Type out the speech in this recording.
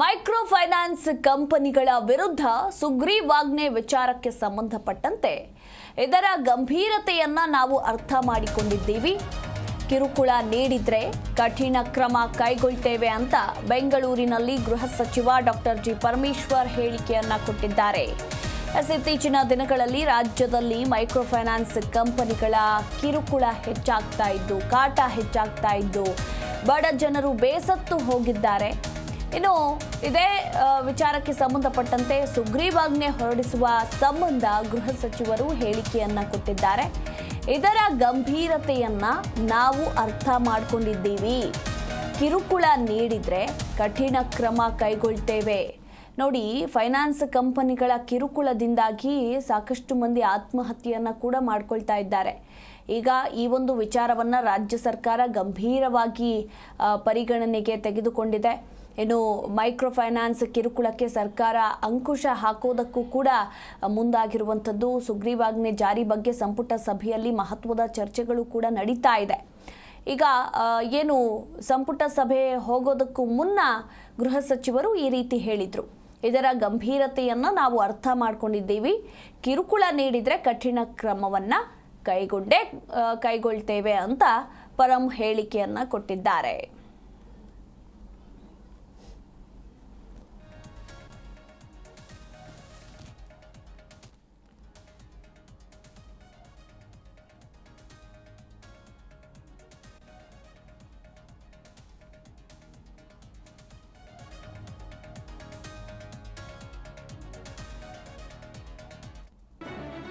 Micro finance ಕಂಪನಿಗಳ ವಿರುದ್ಧ ಸುಗ್ರೀವಾಜ್ಞೆ ವಿಚಾರಕ್ಕೆ ಸಂಬಂಧಪಟ್ಟಂತೆ ಇದರ ಗಂಭೀರತೆಯನ್ನ ನಾವು ಅರ್ಥ ಮಾಡಿಕೊಂಡಿದ್ದೀವಿ. ಕಿರುಕುಳ ನೀಡಿದ್ರೆ ಕಠಿಣ ಕ್ರಮ ಕೈಗೊಳ್ತೇವೆ ಅಂತ ಬೆಂಗಳೂರಿನಲ್ಲಿ ಗೃಹ ಸಚಿವ ಡಾಕ್ಟರ್ ಜಿ ಪರಮೇಶ್ವರ್ ಹೇಳಿಕೆಯನ್ನ ಕೊಟ್ಟಿದ್ದಾರೆ. ಇತ್ತೀಚಿನ ದಿನಗಳಲ್ಲಿ ರಾಜ್ಯದಲ್ಲಿ ಮೈಕ್ರೋ ಫೈನಾನ್ಸ್ ಕಂಪನಿಗಳ ಕಿರುಕುಳ ಹೆಚ್ಚಾಗ್ತಾ ಇದ್ದು, ಕಾಟ ಹೆಚ್ಚಾಗ್ತಾ ಇದ್ದು, ಬಡ ಜನರು ಬೇಸತ್ತು ಹೋಗಿದ್ದಾರೆ. ಇನ್ನು ಇದೇ ವಿಚಾರಕ್ಕೆ ಸಂಬಂಧಪಟ್ಟಂತೆ ಸುಗ್ರೀವಾಜ್ಞೆ ಹೊರಡಿಸುವ ಸಂಬಂಧ ಗೃಹ ಸಚಿವರು ಹೇಳಿಕೆಯನ್ನ ಕೊಟ್ಟಿದ್ದಾರೆ. ಇದರ ಗಂಭೀರತೆಯನ್ನ ನಾವು ಅರ್ಥ ಮಾಡಿಕೊಂಡಿದ್ದೀವಿ. ಕಿರುಕುಳ ನೀಡಿದ್ರೆ ಕಠಿಣ ಕ್ರಮ ಕೈಗೊಳ್ತೇವೆ. ನೋಡಿ, ಫೈನಾನ್ಸ್ ಕಂಪನಿಗಳ ಕಿರುಕುಳದಿಂದಾಗಿ ಸಾಕಷ್ಟು ಮಂದಿ ಆತ್ಮಹತ್ಯೆಯನ್ನು ಕೂಡ ಮಾಡ್ಕೊಳ್ತಾ ಇದ್ದಾರೆ. ಈಗ ಈ ಒಂದು ವಿಚಾರವನ್ನ ರಾಜ್ಯ ಸರ್ಕಾರ ಗಂಭೀರವಾಗಿ ಪರಿಗಣನೆಗೆ ತೆಗೆದುಕೊಂಡಿದೆ. ಇನ್ನು ಮೈಕ್ರೋ ಫೈನಾನ್ಸ್ ಕಿರುಕುಳಕ್ಕೆ ಸರ್ಕಾರ ಅಂಕುಶ ಹಾಕೋದಕ್ಕೂ ಕೂಡ ಮುಂದಾಗಿರುವಂಥದ್ದು. ಸುಗ್ರೀವಾಜ್ಞೆ ಜಾರಿ ಬಗ್ಗೆ ಸಂಪುಟ ಸಭೆಯಲ್ಲಿ ಮಹತ್ವದ ಚರ್ಚೆಗಳು ಕೂಡ ನಡೀತಾ ಇದೆ. ಈಗ ಏನು ಸಂಪುಟ ಸಭೆ ಹೋಗೋದಕ್ಕೂ ಮುನ್ನ ಗೃಹ ಸಚಿವರು ಈ ರೀತಿ ಹೇಳಿದರು. ಇದರ ಗಂಭೀರತೆಯನ್ನು ನಾವು ಅರ್ಥ ಮಾಡ್ಕೊಂಡಿದ್ದೀವಿ. ಕಿರುಕುಳ ನೀಡಿದರೆ ಕಠಿಣ ಕ್ರಮವನ್ನು ಕೈಗೊಂಡೇ ಕೈಗೊಳ್ತೇವೆ ಅಂತ ಪರಂ ಹೇಳಿಕೆಯನ್ನು ಕೊಟ್ಟಿದ್ದಾರೆ.